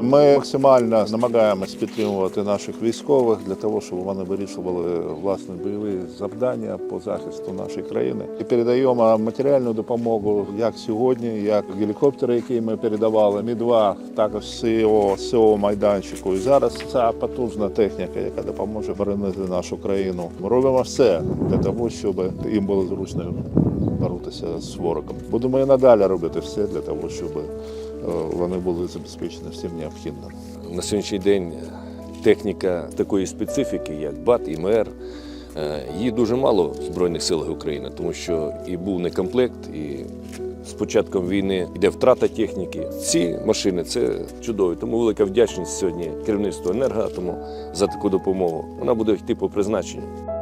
Ми максимально намагаємось підтримувати наших військових для того, щоб вони вирішували власні бойові завдання по захисту нашої країни. І передаємо матеріальну допомогу як сьогодні, як гелікоптери, які ми передавали. Мі 2 також СО, СО майданчику. І зараз ця потужна техніка, яка допоможе боронити нашу країну. Ми робимо все для того, щоб їм було зручно боротися з ворогом. Будемо і надалі робити все для того, щоб вони були забезпечені всім необхідним. На сьогоднішній день техніка такої специфіки, як БАТ і МР, е, її дуже мало в Збройних силах України, тому що і був некомплект, і з початком війни йде втрата техніки. Ці машини це чудові. Тому велика вдячність сьогодні керівництву енергоатому за таку допомогу. Вона буде йти по призначенню.